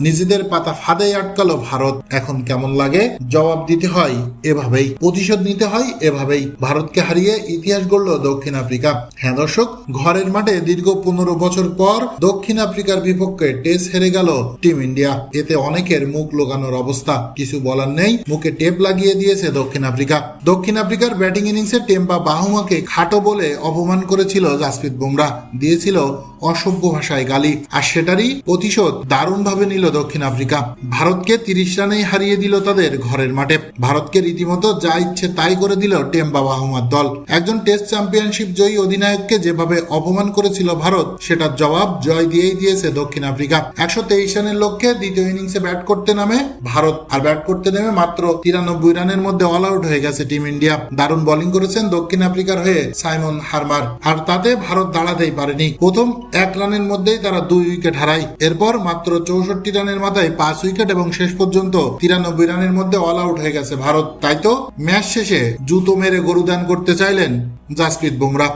নিজেদের পাতা ফাঁদে আটকালো ভারত। এখন কেমন লাগে? জবাব দিতে হয় এভাবেই। প্রতিশোধ নিতে হয় এভাবেই। ভারতকে হারিয়ে ইতিহাস গড়ল দক্ষিণ আফ্রিকা। হ্যাঁ দর্শক, ঘরের মাঠে দীর্ঘ পনেরো বছর পর দক্ষিণ আফ্রিকার বিপক্ষে টেস্ট হেরে গেল টিম ইন্ডিয়া। এতে অনেকের মুখ লোকানোর অবস্থা। কিছু বলার নেই। মুখে টেপ লাগিয়ে দিয়েছে দক্ষিণ আফ্রিকা। দক্ষিণ আফ্রিকার ব্যাটিং ইনিংসে টেম্পা বাহুমাকে খাটো বলে অপমান করেছিল জাসপ্রীত বুমরা। দিয়েছিল অসভ্য ভাষায় গালি, আর সেটারই প্রতিশোধ দারুণভাবে নিল দক্ষিণ আফ্রিকা। ভারতকে তিরিশ রানেই হারিয়ে দিল তাদের ঘরের মাঠে। ভারতকে রীতিমতো যা ইচ্ছে তাই করে দিল টেম্পা বাহুমার দল। একজন টেস্ট চ্যাম্পিয়নশিপ জয়ী অধিনায়ককে যেভাবে অপমান করেছিল ভারত, সেটার জবাব জয় দিয়েই দিয়েছে দক্ষিণ আফ্রিকা। একশো তেইশ রানের লক্ষ্যে দ্বিতীয় ইনিংসে ব্যাট করতে নামে ভারত, আর ব্যাট করতে নেমে মাত্র তিরানব্বই রানের মধ্যে অল আউট হয়ে গেছে টিম ইন্ডিয়া। দারুণ বোলিং করেছেন দক্ষিণ আফ্রিকার হয়ে সাইমন হারমার। আর তাতে ভারত দাঁড়াতেই পারেনি। প্রথম এক রানের মধ্যেই তারা দুই উইকেট হারায়। এরপর মাত্র চৌষট্টি রানের মাথায় পাঁচ উইকেট এবং শেষ পর্যন্ত তিরানব্বই রানের মধ্যে অল আউট হয়ে গেছে ভারত। তাই তো? ম্যাচ শেষে জুতো মেরে গরুদান করতে চাইলেন জাসপ্রীত বুমরা।